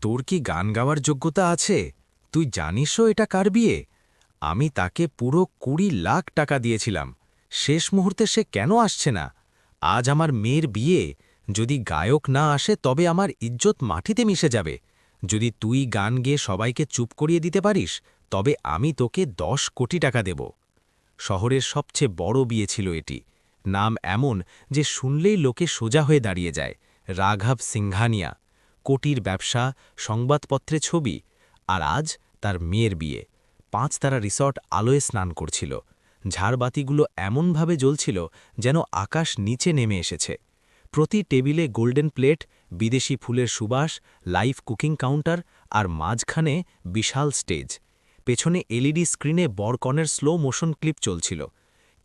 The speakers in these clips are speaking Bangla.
তোর কি গান গাওয়ার যোগ্যতা আছে? তুই জানিসও এটা কার বিয়ে? আমি তাকে পুরো কুড়ি লাখ টাকা দিয়েছিলাম। শেষ মুহূর্তে সে কেন আসছে না? আজ আমার মেয়ের বিয়ে। যদি গায়ক না আসে, তবে আমার ইজ্জত মাটিতে মিশে যাবে। যদি তুই গান গেয়ে সবাইকে চুপ করিয়ে দিতে পারিস, তবে আমি তোকে দশ কোটি টাকা দেব। শহরের সবচেয়ে বড় বিয়ে ছিল এটি। নাম এমন যে শুনলেই লোকে সোজা হয়ে দাঁড়িয়ে যায়। রাঘব সিংঘানিয়া। কোটির ব্যবসা, সংবাদপত্রে ছবি আর আজ তার মেয়ের বিয়ে। পাঁচ তারা রিসর্ট আলোয় স্নান করছিল। ঝাড়বাতিগুলো এমনভাবে জ্বলছিল যেন আকাশ নিচে নেমে এসেছে। প্রতি টেবিলে গোল্ডেন প্লেট, বিদেশি ফুলের সুবাস, লাইভ কুকিং কাউন্টার আর মাঝখানে বিশাল স্টেজ। পেছনে এলইডি স্ক্রিনে বরকনের স্লো মোশন ক্লিপ চলছিল।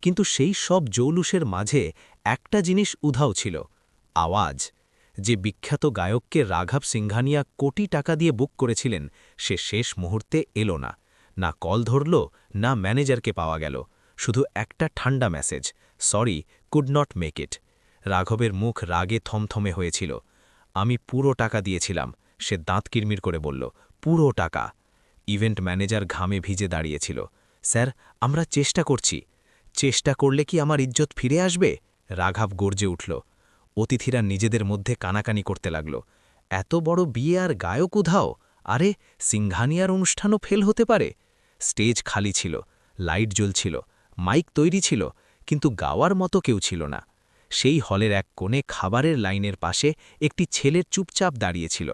কিন্তু সেই সব জৌলুসের মাঝে একটা জিনিস উধাও ছিল, আওয়াজ। যে বিখ্যাত গায়ককে রাঘব সিংঘানিয়া কোটি টাকা দিয়ে বুক করেছিলেন, সে শেষ মুহূর্তে এলো না। না কল ধরল, না ম্যানেজারকে পাওয়া গেল। শুধু একটা ঠান্ডা message, sorry, could not make it. রাঘবের মুখ রাগে থমথমে হয়েছিল। আমি পুরো টাকা দিয়েছিলাম, সে দাঁত কিরমির করে বলল। পুরো টাকা। ইভেন্ট ম্যানেজার ঘামে ভিজে দাঁড়িয়েছিল। স্যার, আমরা চেষ্টা করছি। চেষ্টা করলে কি আমার ইজ্জত ফিরে আসবে? রাঘব গর্জে উঠল। অতিথিরা নিজেদের মধ্যে কানাকানি করতে লাগল। এত বড় বিয়ে আর গায়ক উধাও? আরে সিংঘানিয়ার অনুষ্ঠানও ফেল হতে পারে? স্টেজ খালি ছিল, লাইট জ্বলছিল, মাইক তৈরি ছিল, কিন্তু গাওয়ার মতো কেউ ছিল না। সেই হলের এক কোণে খাবারের লাইনের পাশে একটি ছেলের চুপচাপ দাঁড়িয়েছিল।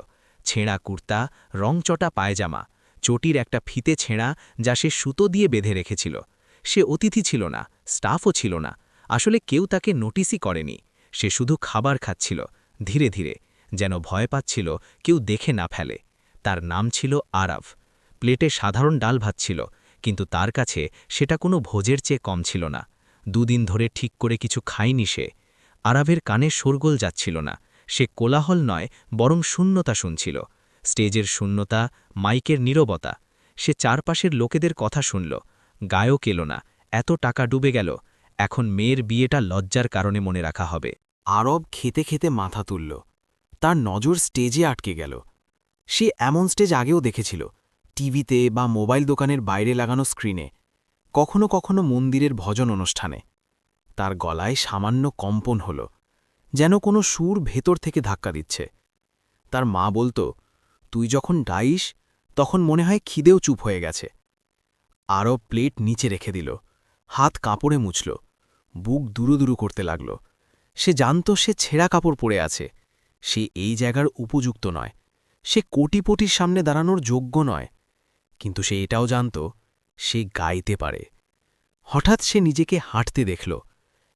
ছেঁড়া কুর্তা, রংচটা পায়জামা, চটির একটা ফিতে ছেঁড়া যা সে সুতো দিয়ে বেঁধে রেখেছিল। সে অতিথি ছিল না, স্টাফও ছিল না। আসলে কেউ তাকে নোটিসই করেনি। সে শুধু খাবার খাচ্ছিল, ধীরে ধীরে, যেন ভয় পাচ্ছিল, কেউ দেখে না ফেলে। তার নাম ছিল আরাভ প্লেটে সাধারণ ডাল ভাত ছিল কিন্তু তার কাছে সেটা কোনো ভোজের চেয়ে কম ছিল না। দুদিন ধরে ঠিক করে কিছু খায়নি সে। আরাভের কানে শোরগোল যাচ্ছিল না। সে কোলাহল নয়, বরং শূন্যতা শুনছিল। স্টেজের শূন্যতা, মাইকের নীরবতা। সে চারপাশের লোকেদের কথা শুনল। গায়ক এলো না, এত টাকা ডুবে গেল। এখন মেয়ের বিয়েটা লজ্জার কারণে মনে রাখা হবে। আরব খেতে খেতে মাথা তুলল। তার নজর স্টেজে আটকে গেল। সে এমন স্টেজ আগেও দেখেছিল, টিভিতে বা মোবাইল দোকানের বাইরে লাগানো স্ক্রিনে, কখনো কখনো মন্দিরের ভজন অনুষ্ঠানে। তার গলায় সামান্য কম্পন হল, যেন কোনো সুর ভেতর থেকে ধাক্কা দিচ্ছে। তার মা বলতো, তুই যখন ডাইস, তখন মনে হয় খিদেও চুপ হয়ে গেছে। আরব প্লেট নিচে রেখে দিল, হাত কাপড়ে মুছল। বুক দুরু দুরু করতে লাগল। সে জানত সে ছেঁড়া কাপড় পরে আছে। সে এই জায়গার উপযুক্ত নয়। সে কোটিপটির সামনে দাঁড়ানোর যোগ্য নয়। কিন্তু সে এটাও জানত, সে গাইতে পারে। হঠাৎ সে নিজেকে হাঁটতে দেখল।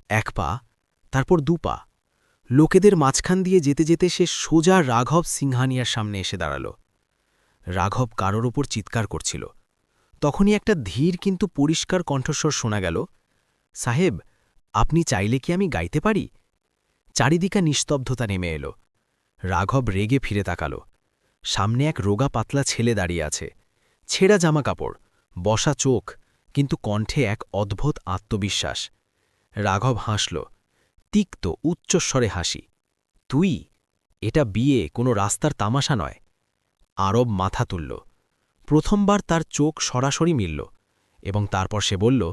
এক পা, তারপর দু পা। লোকেদের মাঝখান দিয়ে যেতে যেতে সে সোজা রাঘব সিংহানিয়ার সামনে এসে দাঁড়াল। রাঘব কারোর ওপর চিৎকার করছিল। তখনই একটা ধীর কিন্তু পরিষ্কার কণ্ঠস্বর শোনা গেল, সাহেব আপনি চাইলে কি আমি গাইতে পারি? চারিদিকা নিস্তব্ধতা নেমে এলো। রাঘব রেগে ফিরে তাকাল। সামনে এক রোগা পাতলা ছেলে দাঁড়িয়ে আছে। ছেঁড়া জামা কাপড়, বসা চোখ, কিন্তু কণ্ঠে এক অদ্ভুত আত্মবিশ্বাস। রাঘব হাসল। তিক্ত, উচ্চস্বরে হাসি। তুই? এটা বিয়ে, কোনো রাস্তার তামাশা নয়। আরব মাথা তুলল। প্রথমবার তার চোখ সরাসরি মিলল এবং তারপর সে বলল,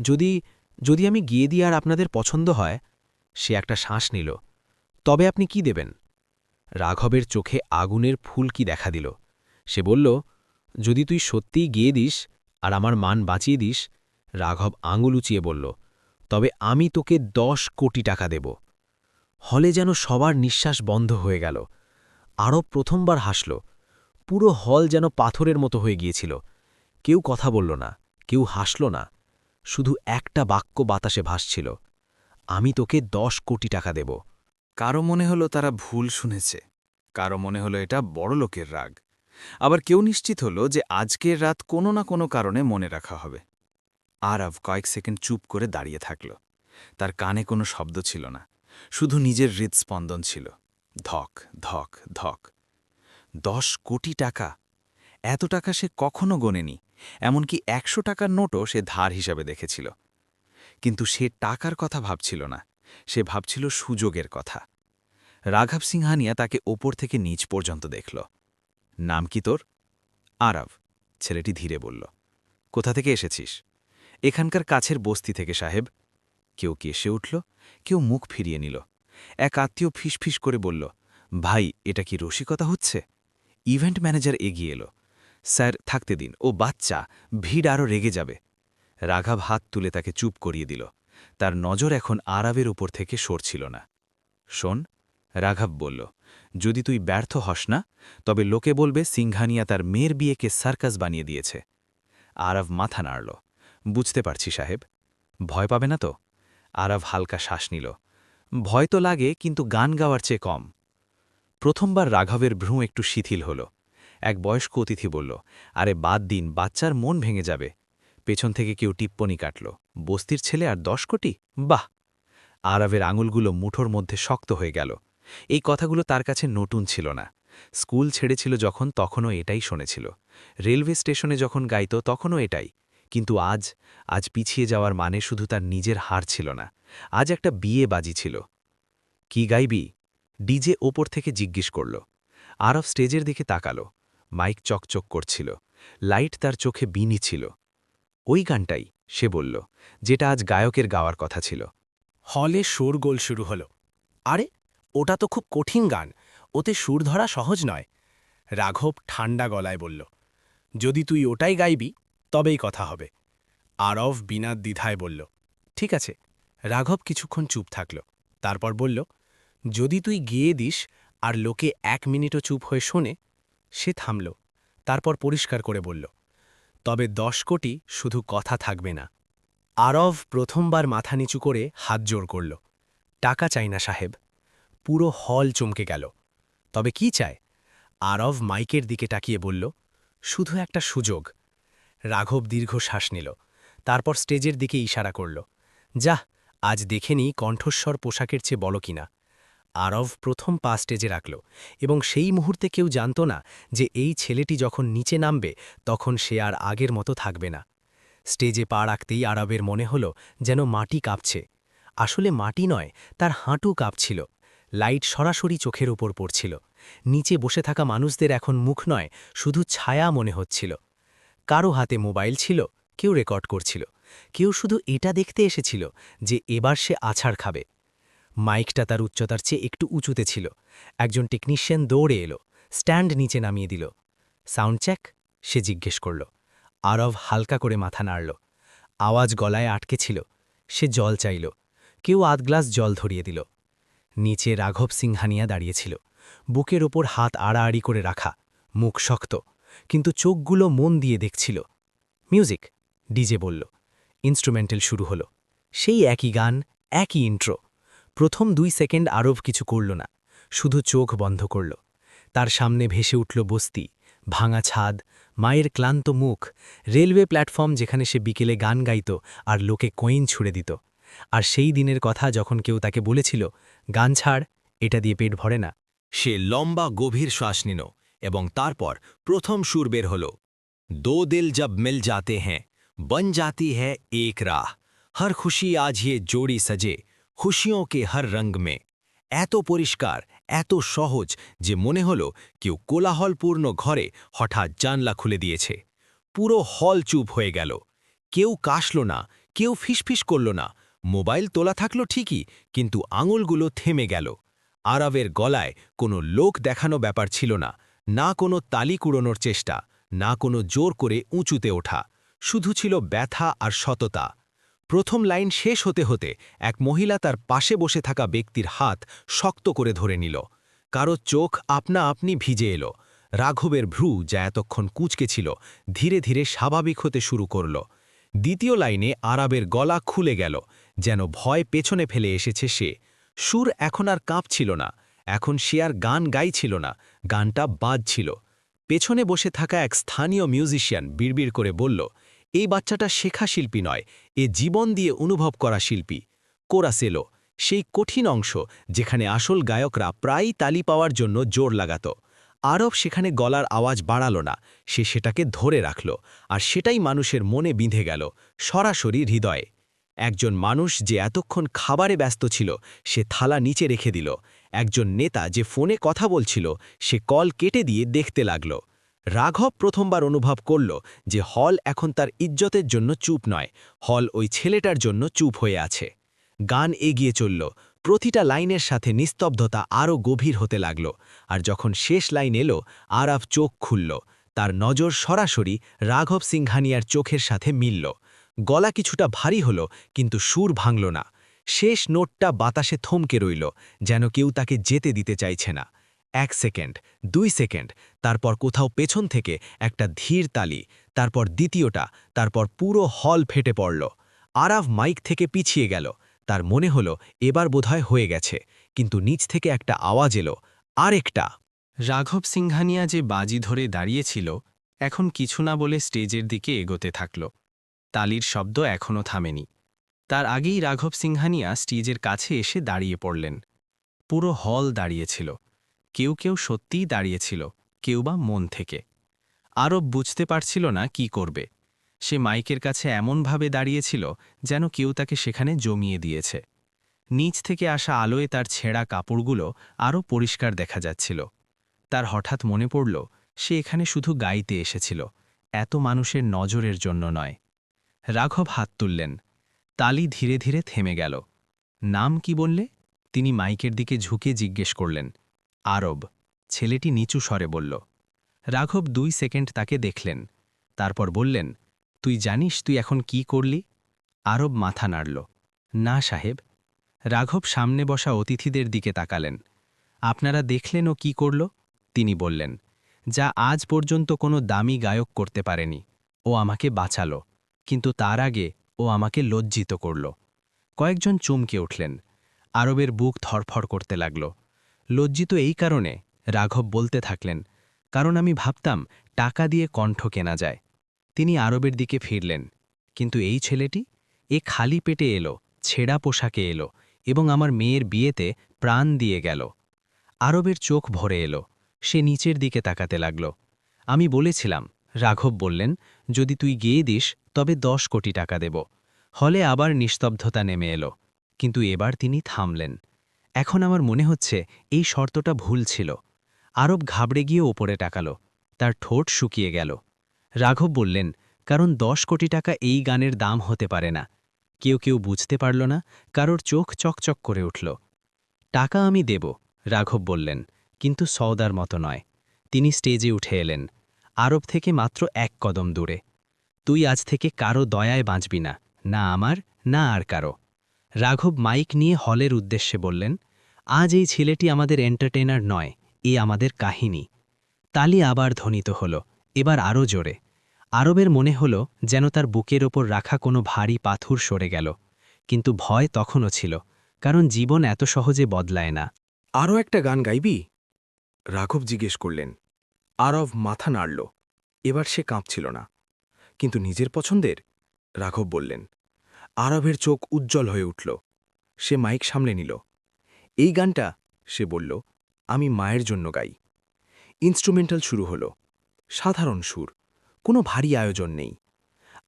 যদি যদি আমি গিয়ে দিয়ে আর আপনাদের পছন্দ হয়, সে একটা শ্বাস নিল। তবে আপনি কি দেবেন? রাঘবের চোখে আগুনের ফুলকি দেখা দিল? সে বলল, যদি তুই সত্যিই গিয়ে দিস আর আমার মান বাঁচিয়ে দিস, রাঘব আঙুল উঁচিয়ে বলল, তবে আমি তোকে দশ কোটি টাকা দেব। হলে যেন সবার নিঃশ্বাস বন্ধ হয়ে গেল। আরব প্রথমবার হাসল। পুরো হল যেন পাথরের মতো হয়ে গিয়েছিল। কেউ কথা বলল না, কেউ হাসল না। শুধু একটা বাক্য বাতাসে ভাসছিল, আমি তোকে দশ কোটি টাকা দেব। কারও মনে হলো তারা ভুল শুনেছে, কারও মনে হলো এটা বড় লোকের রাগ। আবার কেউ নিশ্চিত হলো যে আজকের রাত কোনো না কোনো কারণে মনে রাখা হবে। আর আরব কয়েক সেকেন্ড চুপ করে দাঁড়িয়ে থাকল। তার কানে কোনো শব্দ ছিল না, শুধু নিজের হৃদস্পন্দন ছিল। ধক ধক ধক। দশ কোটি টাকা? এত টাকা সে কখনো গোনেনি। এমনকি একশো টাকার নোটও সে ধার হিসাবে দেখেছিল। কিন্তু সে টাকার কথা ভাবছিল না, সে ভাবছিল সুযোগের কথা। রাঘব সিংহানিয়া তাকে ওপর থেকে নিচ পর্যন্ত দেখল। নাম কি তোর? আরব ছেলেটি ধীরে বলল। কোথা থেকে এসেছিস? এখানকার কাছের বস্তি থেকে, সাহেব। কেউ কেসে উঠল? কেউ মুখ ফিরিয়ে নিল। এক আত্মীয় ফিসফিস করে বলল, ভাই, এটা কি রসিকতা হচ্ছে? ইভেন্ট ম্যানেজার এগিয়ে এলো। স্যার, থাকতে দিন। ও বাচ্চা, ভিড় আরও রেগে যাবে। রাঘাব হাত তুলে তাকে চুপ করিয়ে দিল। তার নজর এখন আরবের উপর থেকে সরছিল না। শোন, রাঘব বলল, যদি তুই ব্যর্থ হস না, তবে লোকে বলবে সিংহানিয়া তার মেয়ের বিয়েকে সার্কাস বানিয়ে দিয়েছে। আরব মাথা নাড়ল। বুঝতে পারছি, সাহেব। ভয় পাবে না তো? আরব হালকা শ্বাস নিল। ভয় তো লাগে, কিন্তু গান গাওয়ার চেয়ে কম। প্রথমবার রাঘবের ভ্রু একটু শিথিল হল। এক বয়স্ক অতিথি বলল, আরে বাদ দিন, বাচ্চার মন ভেঙে যাবে। পেছন থেকে কেউ টিপ্পনি কাটল, বস্তির ছেলে আর দশ কোটি? বাহ! আরবের আঙুলগুলো মুঠোর মধ্যে শক্ত হয়ে গেল। এই কথাগুলো তার কাছে নতুন ছিল না। স্কুল ছেড়েছিল যখন, তখনও এটাই শুনেছিল। রেলওয়ে স্টেশনে যখন গাইত, তখনও এটাই। কিন্তু আজ আজ পিছিয়ে যাওয়ার মানে শুধু তার নিজের হার ছিল না। আজ একটা বিয়ে বাজি ছিল। কি গাইবি? ডিজে ওপর থেকে জিজ্ঞেস করল। আরব স্টেজের দিকে তাকালো। মাইক চকচক করছিল। লাইট তার চোখে বিনি ছিল। ওই গানটাই সে বলল, যেটা আজ গায়কের গাওয়ার কথা ছিল। হলে শোরগোল শুরু হলো। আরে, ওটা তো খুব কঠিন গান। ওতে সুর ধরা সহজ নয়। রাঘব ঠান্ডা গলায় বলল, যদি তুই ওটাই গাইবি, তবেই কথা হবে। আরব বিনা দ্বিধায় বলল, ঠিক আছে। রাঘব কিছুক্ষণ চুপ থাকল। তারপর বলল, যদি তুই গিয়ে দিস আর লোকে এক মিনিটও চুপ হয়ে শোনে সে থামল, তারপর পরিষ্কার করে বলল, তবে দশ কোটি শুধু কথা থাকবে না। আরব প্রথমবার মাথা নিচু করে হাত জোর করল, টাকা চাই না সাহেব। পুরো হল চমকে গেল, তবে কি চায় আরব মাইকের দিকে তাকিয়ে বলল, শুধু একটা সুযোগ। রাঘব দীর্ঘ শ্বাস নিল, তারপর স্টেজের দিকে ইশারা করল, যাহ, আজ দেখেনি কণ্ঠস্বর পোশাকের চেয়ে বলো কিনা। আরব প্রথম পা স্টেজে রাখল এবং সেই মুহূর্তে কেউ জানত না যে এই ছেলেটি যখন নিচে নামবে, তখন সে আর আগের মতো থাকবে না। স্টেজে পা রাখতেই আরবের মনে হল যেন মাটি কাঁপছে। আসলে মাটি নয়, তার হাঁটু কাঁপছিল। লাইট সরাসরি চোখের উপর পড়ছিল। নিচে বসে থাকা মানুষদের এখন মুখ নয়, শুধু ছায়া মনে হচ্ছিল। কারও হাতে মোবাইল ছিল, কেউ রেকর্ড করছিল। কেউ শুধু এটা দেখতে এসেছিল যে এবার সে আছাড় খাবে। মাইকটা তার উচ্চতার চেয়ে একটু উঁচুতে ছিল। একজন টেকনিশিয়ান দৌড়ে এলো, স্ট্যান্ড নিচে নামিয়ে দিল। Sound check? সে জিজ্ঞেস করল। আরব হালকা করে মাথা নাড়ল। আওয়াজ গলায় আটকে ছিল। সে জল চাইল। কেউ আধ গ্লাস জল ধরিয়ে দিল। নিচে রাঘব সিংহানিয়া দাঁড়িয়েছিল বুকের ওপর হাত আড়াআড়ি করে রাখা। মুখ শক্ত। কিন্তু চোখগুলো মন দিয়ে দেখছিল। মিউজিক, ডিজে বলল। ইনস্ট্রুমেন্টাল শুরু হলো। সেই একই গান, একই ইন্ট্রো। প্রথম দুই সেকেন্ড আরব কিছু করল না, শুধু চোখ বন্ধ করল। তার সামনে ভেসে উঠল বস্তি, ভাঙা ছাদ, মায়ের ক্লান্ত মুখ, রেলওয়ে প্ল্যাটফর্ম যেখানে সে বিকেলে গান গাইত আর লোকে কইন ছুড়ে দিত। আর সেই দিনের কথা যখন কেউ তাকে বলেছিল, গান ছাড়, এটা দিয়ে পেট ভরে না। সে লম্বা গভীর শ্বাস নিল এবং তারপর প্রথম সুর বের হল, দো দিল জব মিল যাতে হ্যাঁ বন জাতি হ্যাঁ এক রাহ, হর খুশি আজ হে জোড়ি সজে। খুশিওঁকে হর রঙ মে। এত পরিষ্কার, এত সহজ যে মনে হল কেউ কোলাহলপূর্ণ ঘরে হঠাৎ জানলা খুলে দিয়েছে। পুরো হল চুপ হয়ে গেল। কেউ কাশল না, কেউ ফিসফিস করল না। মোবাইল তোলা থাকল ঠিকই, কিন্তু আঙুলগুলো থেমে গেল। আরাবের গলায় কোনো লোক দেখানো ব্যাপার ছিল না না কোনো তালি কুড়োনোর চেষ্টা, না কোনো জোর করে উঁচুতে ওঠা। শুধু ছিল ব্যথা আর সততা। প্রথম লাইন শেষ হতে হতে এক মহিলা তার পাশে বসে থাকা ব্যক্তির হাত শক্ত করে ধরে নিল। কারও চোখ আপনা আপনি ভিজে এলো। রাঘবের ভ্রু যা এতক্ষণ কুচকে ছিল, ধীরে ধীরে স্বাভাবিক হতে শুরু করল। দ্বিতীয় লাইনে আরবের গলা খুলে গেল, যেন ভয় পেছনে ফেলে এসেছে সে। সুর এখন আর কাঁপছিল না, এখন সে আর গান গাইছিল না, গানটা বাজছিল। পেছনে বসে থাকা এক স্থানীয় মিউজিশিয়ান বিড়বিড় করে বলল এই বাচ্চাটা শেখা শিল্পী নয়, এ জীবন দিয়ে অনুভব করা শিল্পী। কোরাসেলো, সেই কঠিন অংশ যেখানে আসল গায়করা প্রায়ই তালি পাওয়ার জন্য জোর লাগাত। আরব সেখানে গলার আওয়াজ বাড়াল না, সে সেটাকে ধরে রাখল, আর সেটাই মানুষের মনে বিঁধে গেল, সরাসরি হৃদয়ে। একজন মানুষ যে এতক্ষণ খাবারে ব্যস্ত ছিল, সে থালা নিচে রেখে দিল। একজন নেতা যে ফোনে কথা বলছিল, সে কল কেটে দিয়ে দেখতে লাগল। রাঘব প্রথমবার অনুভব করল যে হল এখন তার ইজ্জতের জন্য চুপ নয়, হল ওই ছেলেটার জন্য চুপ হয়ে আছে। গান এগিয়ে চলল, প্রতিটা লাইনের সাথে নিস্তব্ধতা আরও গভীর হতে লাগল, আর যখন শেষ লাইন এলো, আরাফ চোখ খুলল, তার নজর সরাসরি রাঘব সিংহানিয়ার চোখের সাথে মিলল। গলা কিছুটা ভারী হল, কিন্তু সুর ভাঙল না। শেষ নোটটা বাতাসে থমকে রইল, যেন কেউ তাকে যেতে দিতে চাইছে না। এক সেকেন্ড, দুই সেকেন্ড, তারপর কোথাও পেছন থেকে একটা ধীর তালি, তারপর দ্বিতীয়টা, তারপর পুরো হল ফেটে পড়ল। আরাভ মাইক থেকে পিছিয়ে গেল। তার মনে হল, এবার বোধহয় হয়ে গেছে। কিন্তু নিচ থেকে একটা আওয়াজ এলো, আরেকটা। রাঘব সিংহানিয়া যে বাজি ধরে দাঁড়িয়েছিল, এখন কিছু না বলে স্টেজের দিকে এগোতে থাকল। তালির শব্দ এখনও থামেনি। তার আগেই রাঘব সিংহানিয়া স্টেজের কাছে এসে দাঁড়িয়ে পড়লেন। পুরো হল দাঁড়িয়েছিল। কেউ কেউ সত্যিই দাঁড়িয়েছিল, কেউ বা মন থেকে। আরব বুঝতে পারছিল না কি করবে। সে মাইকের কাছে এমনভাবে দাঁড়িয়েছিল যেন কেউ তাকে সেখানে জমিয়ে দিয়েছে। নিচ থেকে আসা আলোয় তার ছেঁড়া কাপড়গুলো আরও পরিষ্কার দেখা যাচ্ছিল। তার হঠাৎ মনে পড়ল, সে এখানে শুধু গাইতে এসেছিল, এত মানুষের নজরের জন্য নয়। রাঘব হাত তুললেন, তালি ধীরে ধীরে থেমে গেল। নাম কি বললে? তিনি মাইকের দিকে ঝুঁকে জিজ্ঞেস করলেন। আরব। ছেলেটি নিচু স্বরে বলল, রাঘব দুই সেকেন্ড তাকে দেখলেন। তারপর বললেন, তুই জানিস তুই এখন কি করলি? আরব মাথা নাড়ল, না সাহেব। রাঘব সামনে বসা অতিথিদের দিকে তাকালেন। আপনারা দেখলেন ও কি করল? তিনি বললেন, যা আজ পর্যন্ত কোনো দামি গায়ক করতে পারেনি। ও আমাকে বাঁচালো, কিন্তু তার আগে ও আমাকে লজ্জিত করল। কয়েকজন চমকে উঠলেন। আরবের বুক ধরফর করতে লাগল। লজ্জিত এই কারণে রাঘব বলতে থাকলেন, কারণ আমি ভাবতাম টাকা দিয়ে কণ্ঠ কেনা যায়। তিনি আরবের দিকে ফিরলেন, কিন্তু এই ছেলেটি? এ খালি পেটে এলো, ছেঁড়া পোশাকে এলো এবং আমার মেয়ের বিয়েতে প্রাণ দিয়ে গেল। আরবের চোখ ভরে এলো, সে নিচের দিকে তাকাতে লাগল। আমি বলেছিলাম, রাঘব বললেন, যদি তুই গেয়ে দিস, তবে দশ কোটি টাকা দেব। হলে আবার নিস্তব্ধতা নেমে এলো, কিন্তু এবার তিনি থামলেন। এখন আমার মনে হচ্ছে এই শর্তটা ভুল ছিল। আরব ঘাবড়ে গিয়ে ওপরে টাকালো তার ঠোঁট শুকিয়ে গেল। রাঘব বললেন, কারণ দশ কোটি টাকা এই গানের দাম হতে পারে না। কেউ কেউ বুঝতে পারল না, কারোর চোখ চকচক করে উঠল। টাকা আমি দেব, রাঘব বললেন, কিন্তু সওদার মতো নয়। তিনি স্টেজে উঠে এলেন। আরব থেকে মাত্র এক কদম দূরে। তুই আজ থেকে কারও দয়ায় বাঁচবি না না আমার, না আর কারও। রাঘব মাইক নিয়ে হলের উদ্দেশ্যে বললেন, আজ এই ছেলেটি আমাদের এন্টারটেনার নয়, এ আমাদের কাহিনী। তালি আবার ধ্বনিত হল, এবার আরও জোরে। আরবের মনে হল যেন তার বুকের ওপর রাখা কোনো ভারী পাথর সরে গেল, কিন্তু ভয় তখনও ছিল, কারণ জীবন এত সহজে বদলায় না। আরও একটা গান গাইবি? রাঘব জিজ্ঞেস করলেন। আরব মাথা নাড়ল, এবার সে কাঁপছিল না, কিন্তু নিজের পছন্দের? রাঘব বললেন আরবের চোখ উজ্জ্বল হয়ে উঠল। সে মাইক সামলে নিল। এই গানটা, সে বলল, আমি মায়ের জন্য গাই। ইনস্ট্রুমেন্টাল শুরু হল। সাধারণ সুর, কোনো ভারী আয়োজন নেই।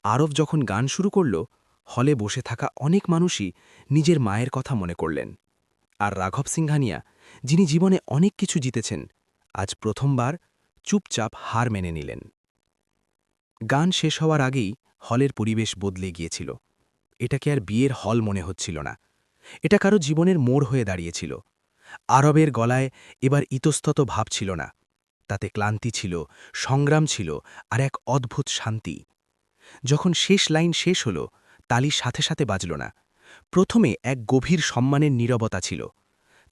আরব যখন গান শুরু করল, হলে বসে থাকা অনেক মানুষই নিজের মায়ের কথা মনে করলেন। আর রাঘব সিংহানিয়া, যিনি জীবনে অনেক কিছু জিতেছেন, আজ প্রথমবার চুপচাপ হার মেনে নিলেন। গান শেষ হওয়ার আগেই হলের পরিবেশ বদলে গিয়েছিল। এটাকে আর বিয়ের হল মনে হচ্ছিল না। এটা কারও জীবনের মোড় হয়ে দাঁড়িয়েছিল। আরবের গলায় এবার ইতস্তত ভাব ছিল না। তাতে ক্লান্তি ছিল, সংগ্রাম ছিল আর এক অদ্ভুত শান্তি। যখন শেষ লাইন শেষ হল, তালি সাথে সাথে বাজল না। প্রথমে এক গভীর সম্মানের নীরবতা ছিল।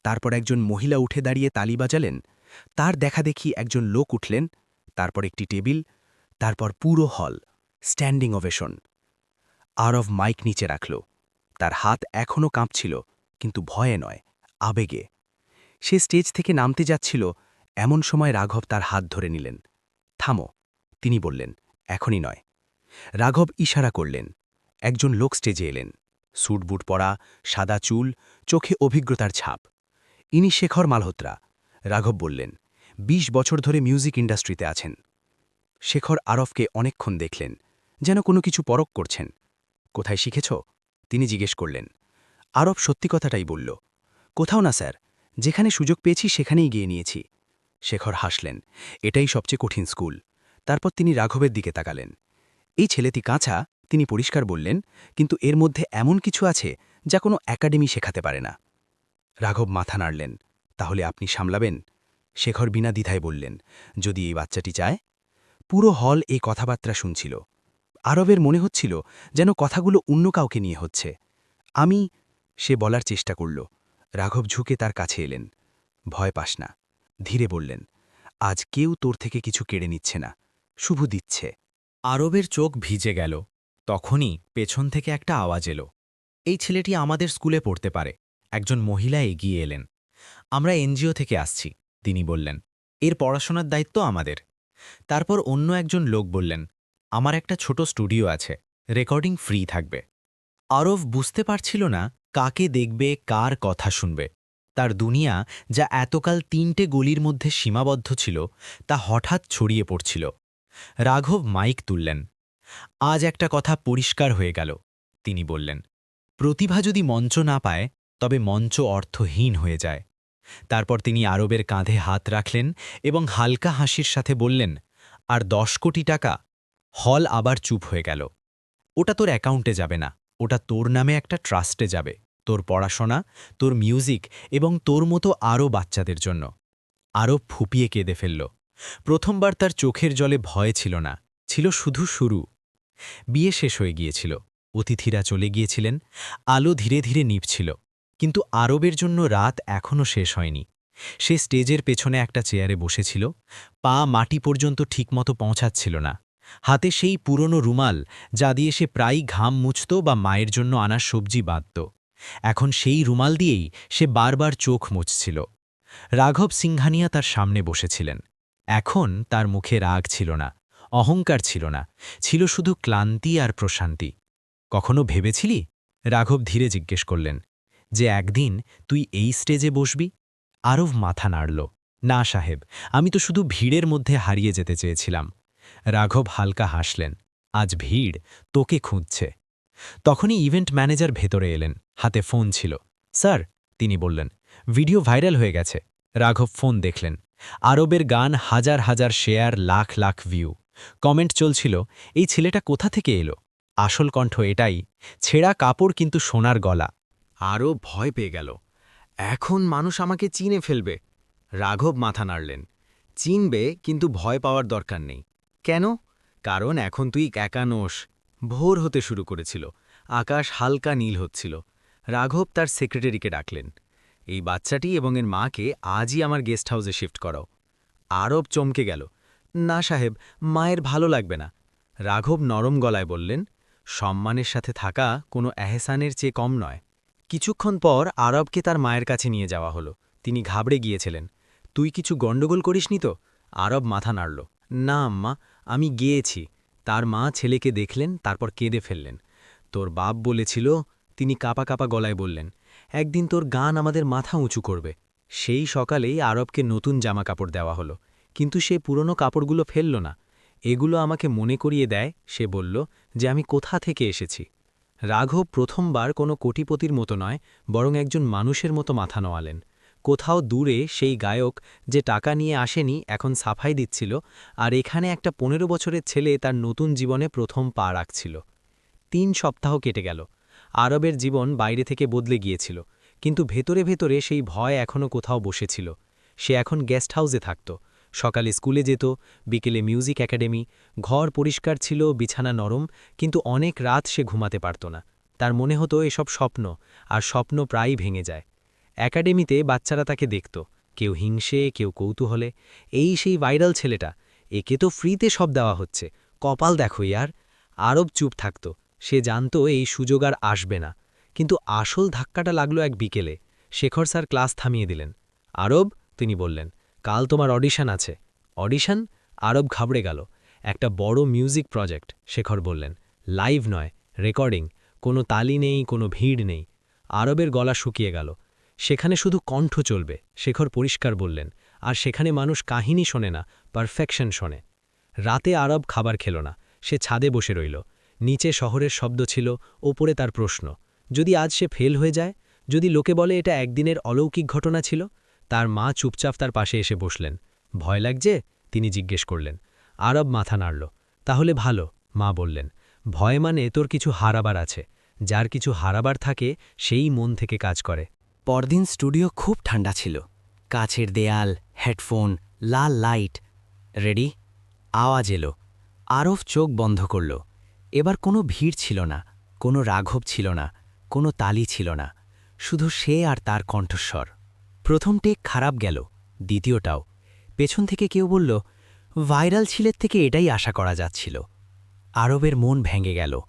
তারপর একজন মহিলা উঠে দাঁড়িয়ে তালি বাজালেন। তার দেখা দেখি একজন লোক উঠলেন। তারপর একটি টেবিল, তারপর পুরো হল, স্ট্যান্ডিং ওভেশন। আরব মাইক নিচে রাখল। তার হাত এখনও কাঁপছিল, কিন্তু ভয়ে নয়, আবেগে। সে স্টেজ থেকে নামতে যাচ্ছিল, এমন সময় রাঘব তার হাত ধরে নিলেন। থামো, তিনি বললেন, এখনই নয়। রাঘব ইশারা করলেন। একজন লোক স্টেজে এলেন। স্যুটবুট পরা, সাদা চুল, চোখে অভিজ্ঞতার ছাপ। ইনি শেখর মালহোত্রা। রাঘব বললেন ২০ বছর ধরে মিউজিক ইন্ডাস্ট্রিতে আছেন। শেখর আরফকে অনেকক্ষণ দেখলেন, যেন কোনো কিছু পরক করছেন। কোথায় শিখেছ? তিনি জিজ্ঞেস করলেন। আরব সত্যি কথাটাই বলল, কোথাও না, স্যার। যেখানে সুযোগ পেয়েছি, সেখানেই গিয়ে নিয়েছি। শেখর হাসলেন, এটাই সবচেয়ে কঠিন স্কুল। তারপর তিনি রাঘবের দিকে তাকালেন। এই ছেলেটি কাঁচা? তিনি পরিষ্কার বললেন, কিন্তু এর মধ্যে এমন কিছু আছে, যা কোনো একাডেমি শেখাতে পারে না। রাঘব মাথা নাড়লেন, তাহলে আপনি সামলাবেন? শেখর বিনা দ্বিধায় বললেন, যদি এই বাচ্চাটি চায়? পুরো হল এই কথাবার্তা শুনছিল। আরবের মনে হচ্ছিল যেন কথাগুলো অন্য কাউকে নিয়ে হচ্ছে। আমি, সে বলার চেষ্টা করল। রাঘব ঝুঁকে তার কাছে এলেন। ভয় পাস না। ধীরে বললেন, আজ কেউ তোর থেকে কিছু কেড়ে নিচ্ছে না। শুভ দিচ্ছে। আরবের চোখ ভিজে গেল। তখনই পেছন থেকে একটা আওয়াজ এলো। এই ছেলেটি আমাদের স্কুলে পড়তে পারে। একজন মহিলা এগিয়ে এলেন। আমরা এনজিও থেকে আসছি, তিনি বললেন। এর পড়াশোনার দায়িত্ব আমাদের। তারপর অন্য একজন লোক বললেন আমার একটা ছোট স্টুডিও আছে। রেকর্ডিং ফ্রি থাকবে। আরব বুঝতে পারছিল না কাকে দেখবে, কার কথা শুনবে। তার দুনিয়া যা এতকাল তিনটে গলির মধ্যে সীমাবদ্ধ ছিল, তা হঠাৎ ছড়িয়ে পড়ছিল। রাঘব মাইক তুললেন। আজ একটা কথা পরিষ্কার হয়ে গেল, তিনি বললেন। প্রতিভা যদি মঞ্চ না পায়, তবে মঞ্চ অর্থহীন হয়ে যায়। তারপর তিনি আরবের কাঁধে হাত রাখলেন এবং হালকা হাসির সাথে বললেন, আর দশ কোটি টাকা হল আবার চুপ হয়ে গেল। ওটা তোর অ্যাকাউন্টে যাবে না। ওটা তোর নামে একটা ট্রাস্টে যাবে। তোর পড়াশোনা, তোর মিউজিক এবং তোর মতো আরও বাচ্চাদের জন্য। আরব ফুপিয়ে কেঁদে ফেলল। প্রথমবার তার চোখের জলে ভয় ছিল না। ছিল শুধু শুরু। বিয়ে শেষ হয়ে গিয়েছিল। অতিথিরা চলে গিয়েছিলেন। আলো ধীরে ধীরে নিভছিল। কিন্তু আরবের জন্য রাত এখনও শেষ হয়নি। সে স্টেজের পেছনে একটা চেয়ারে বসেছিল। পা মাটি পর্যন্ত ঠিকমতো পৌঁছাচ্ছিল না। হাতে সেই পুরনো রুমাল যা দিয়ে সে প্রায়ই ঘাম মুছত বা মায়ের জন্য আনা সবজি বাঁধত। এখন সেই রুমাল দিয়েই সে বারবার চোখ মুছছিল। রাঘব সিংহানিয়া তার সামনে বসেছিলেন। এখন তার মুখে রাগ ছিল না, অহংকার ছিল না, ছিল শুধু ক্লান্তি আর প্রশান্তি। কখনো ভেবেছিলি? রাঘব ধীরে জিজ্ঞেস করলেন, যে একদিন তুই এই স্টেজে বসবি? আরব মাথা নাড়ল, না সাহেব, আমি তো শুধু ভিড়ের মধ্যে হারিয়ে যেতে চেয়েছিলাম। রাঘব হালকা হাসলেন, আজ ভিড়, তোকে খুঁজছে। তখনই ইভেন্ট ম্যানেজার ভেতরে এলেন, হাতে ফোন ছিল। স্যার, তিনি বললেন, ভিডিও ভাইরাল হয়ে গেছে। রাঘব ফোন দেখলেন, আরবের গান হাজার হাজার share, lakh lakh view. Comment চলছিল, এই ছেলেটা কোথা থেকে এলো? আসল কণ্ঠ এটাই, ছেঁড়া কাপড় কিন্তু সোনার গলা। আরও ভয় পেয়ে গেল, এখন মানুষ আমাকে চিনে ফেলবে। রাঘব মাথা নাড়লেন, চিনবে, কিন্তু ভয় পাওয়ার দরকার নেই। কেন? কারণ এখন তুই একানোস ভোর হতে শুরু করেছিল। আকাশ হালকা নীল হচ্ছিল। রাঘব তার সেক্রেটারিকে ডাকলেন। এই বাচ্চাটি এবং এর মাকে আজই আমার গেস্ট হাউসে শিফট করাও। আরব চমকে গেল। না সাহেব, মায়ের ভালো লাগবে না। রাঘব নরম গলায় বললেন, সম্মানের সাথে থাকা কোনো এহসানের চেয়ে কম নয়। কিছুক্ষণ পর আরবকে তার মায়ের কাছে নিয়ে যাওয়া হলো। তিনি ঘাবড়ে গিয়েছিলেন। তুই কিছু গণ্ডগোল করিসনি তো? আরব মাথা নাড়ল। না, আম্মা। আমি গিয়েছি। তার মা ছেলেকে দেখলেন, তারপর কেঁদে ফেললেন। তোর বাপ বলেছিল, তিনি কাপা কাপা গলায় বললেন, একদিন তোর গান আমাদের মাথা উঁচু করবে। সেই সকালেই আরবকে নতুন জামা কাপড় দেওয়া হলো। কিন্তু সে পুরনো কাপড়গুলো ফেলল না। এগুলো আমাকে মনে করিয়ে দেয়, সে বলল, যে আমি কোথা থেকে এসেছি? রাঘব প্রথমবার কোনো কোটিপতির মতো নয়, বরং একজন মানুষের মতো মাথা নোয়ালেন। কোথাও দূরে সেই গায়ক যে টাকা নিয়ে আসেনি এখন সাফাই দিচ্ছিল আর এখানে একটা পনেরো বছরের ছেলে তার নতুন জীবনে প্রথম পা রাখছিল। তিন সপ্তাহ কেটে গেল। আরবের জীবন বাইরে থেকে বদলে গিয়েছিল। কিন্তু ভেতরে ভেতরে সেই ভয় এখনও কোথাও বসেছিল। সে এখন গেস্ট হাউসে থাকত। সকালে স্কুলে যেত, বিকেলে মিউজিক একাডেমি, ঘর পরিষ্কার ছিল, বিছানা নরম, কিন্তু অনেক রাত সে ঘুমাতে পারত না। তার মনে হতো এসব স্বপ্ন, আর স্বপ্ন প্রায়ই ভেঙে যায়। একাডেমিতে বাচ্চারা তাকে দেখত, কেউ হিংসে, কেউ কৌতূহলে। এই সেই ভাইরাল ছেলেটা, একে তো ফ্রিতে সব দেওয়া হচ্ছে। কপাল দেখো ইয়ার, আরব চুপ থাকত, সে জানত এই সুযোগ আর আসবে না। কিন্তু আসল ধাক্কাটা লাগল এক বিকেলে, শেখর স্যার ক্লাস থামিয়ে দিলেন। আরব, তিনি বললেন, কাল তোমার অডিশন আছে। অডিশন? আরব ঘাবড়ে গেল। একটা বড় মিউজিক প্রজেক্ট, শেখর বললেন। লাইভ নয়, রেকর্ডিং, কোনো তালি নেই, কোনো ভিড় নেই। আরবের গলা শুকিয়ে গেল। সেখানে শুধু কণ্ঠ চলবে, শেখর পরিষ্কার বললেন। আর সেখানে মানুষ কাহিনী শোনে না পারফেকশন শোনে। রাতে আরব খাবার খেল না, সে ছাদে বসে রইল। নিচে শহরের শব্দ ছিল, ওপরে তার প্রশ্ন, যদি আজ সে ফেল হয়ে যায়? যদি লোকে বলে এটা একদিনের অলৌকিক ঘটনা ছিল? তার মা চুপচাপ তার পাশে এসে বসলেন। ভয় লাগছে? তিনি জিজ্ঞেস করলেন। আরব মাথা নাড়ল। তাহলে ভালো মা বললেন। ভয় মানে তোর কিছু হারাবার আছে। যার কিছু হারাবার থাকে, সেই মন থেকে কাজ করে। পরদিন স্টুডিও খুব ঠান্ডা ছিল। কাছের দেয়াল, হেডফোন, লাল লাইট। রেডি? আওয়াজ এলো। আরফ চোখ বন্ধ করল। এবার কোনো ভিড় ছিল না, কোনো রাঘব ছিল না, কোনো তালি ছিল না। শুধু সে আর তার কণ্ঠস্বর। প্রথম টেক খারাপ গেল, দ্বিতীয়টাও। পেছন থেকে কেউ বলল, ভাইরাল ছিলের থেকে এটাই আশা করা যাচ্ছিল। আরবের মন ভেঙে গেল।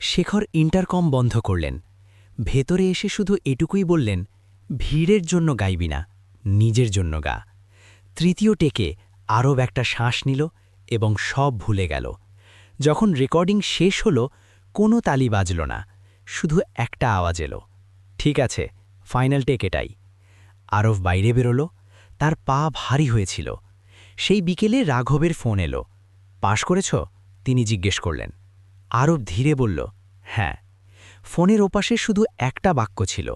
শেখর ইন্টারকম বন্ধ করলেন। ভেতরে এসে শুধু এটুকুই বললেন, ভিড়ের জন্য গাইবি না, নিজের জন্য গা। তৃতীয় টেকে আরব একটা শ্বাস নিল এবং সব ভুলে গেল। যখন রেকর্ডিং শেষ হলো, কোনো তালি বাজল না, শুধু একটা আওয়াজ এলো, ঠিক আছে, ফাইনাল টেক এটাই আরব বাইরে বেরোলো, তার পা ভারী হয়েছিল। সেই বিকেলে রাঘবের ফোন এলো পাশ করেছ? তিনি জিজ্ঞেস করলেন। আরব ধীরে বলল হ্যাঁ। ফোনের ওপাশে শুধু একটা বাক্য ছিল,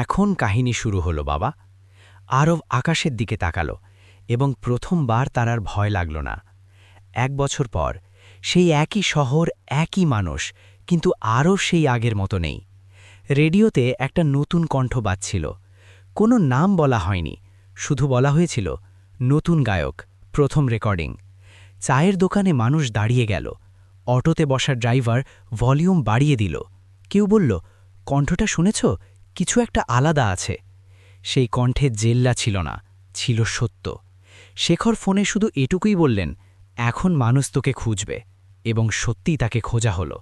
এখন কাহিনী শুরু হলো, বাবা। আরব আকাশের দিকে তাকালো এবং প্রথমবার তার আর ভয় লাগল না। এক বছর পর, সেই একই শহর, একই মানুষ, কিন্তু আরও সেই আগের মতো নেই। রেডিওতে একটা নতুন কণ্ঠ বাজছিল। কোনো নাম বলা হয়নি, শুধু বলা হয়েছিল, নতুন গায়ক, প্রথম রেকর্ডিং। চায়ের দোকানে মানুষ দাঁড়িয়ে গেল। অটোতে বসা ড্রাইভার ভলিউম বাড়িয়ে দিল। কেউ বলল, কণ্ঠটা শুনেছ? কিছু একটা আলাদা আছে। সেই কণ্ঠে জেল্লা ছিল না, ছিল সত্য। শেখর ফোনে শুধু এটুকুই বললেন, এখন মানুষ তোকে খুঁজবে। এবং সত্যিই তাকে খোঁজা হলো।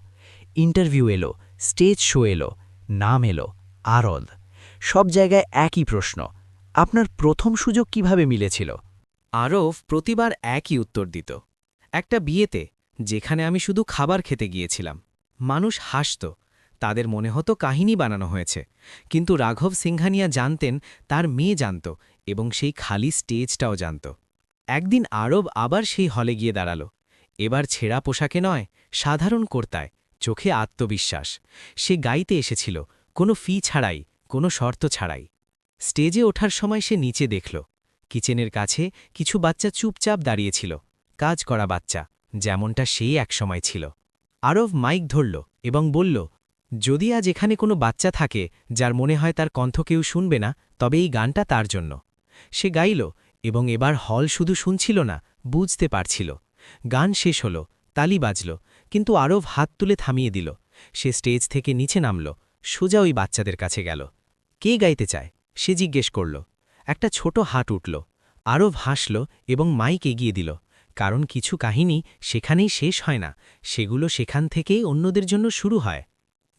ইন্টারভিউ এলো, স্টেজ শো এলো, নাম এলো আরদ সব জায়গায় একই প্রশ্ন, আপনার প্রথম সুযোগ কীভাবে মিলেছিল? আরফ প্রতিবার একই উত্তর দিত, একটা বিয়েতে, যেখানে আমি শুধু খাবার খেতে গিয়েছিলাম। মানুষ হাসত তাদের মনে হতো কাহিনী বানানো হয়েছে। কিন্তু রাঘব সিংহানিয়া জানতেন তার মেয়ে জানত এবং সেই খালি স্টেজটাও জানত। একদিন আরব আবার সেই হলে গিয়ে দাঁড়াল। এবার ছেঁড়া পোশাকে নয়, সাধারণ কর্তায়, চোখে আত্মবিশ্বাস। সে গাইতে এসেছিল, কোনো ফি ছাড়াই, কোনো শর্ত ছাড়াই। স্টেজে ওঠার সময় সে নিচে দেখল। কিচেনের কাছে কিছু বাচ্চা চুপচাপ দাঁড়িয়েছিল। কাজ করা বাচ্চা, যেমনটা সেই একসময় ছিল। আরব মাইক ধরল এবং বলল যদি আজ এখানে কোনো বাচ্চা থাকে, যার মনে হয় তার কণ্ঠ কেউ শুনবে না, তবে এই গানটা তার জন্য। সে গাইল, এবং এবার হল শুধু শুনছিল না, বুঝতে পারছিল। গান শেষ হল, তালি বাজল, কিন্তু আরব হাত তুলে থামিয়ে দিল। সে স্টেজ থেকে নিচে নামল, সোজা ওই বাচ্চাদের কাছে গেল। কে গাইতে চায়? সে জিজ্ঞেস করল। একটা ছোট হাট উঠল। আরব হাসল এবং মাইক এগিয়ে দিল। কারণ কিছু কাহিনী সেখানেই শেষ হয় না, সেগুলো সেখান থেকেই অন্যদের জন্য শুরু হয়।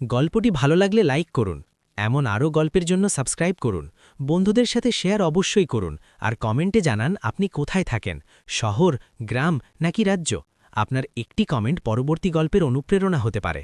গল্পটি ভালো লাগলে লাইক করুন। এমন আরও গল্পের জন্য সাবস্ক্রাইব করুন। বন্ধুদের সাথে শেয়ার অবশ্যই করুন। আর কমেন্টে জানান আপনি কোথায় থাকেন? শহর, গ্রাম নাকি রাজ্য? আপনার একটি কমেন্ট পরবর্তী গল্পের অনুপ্রেরণা হতে পারে।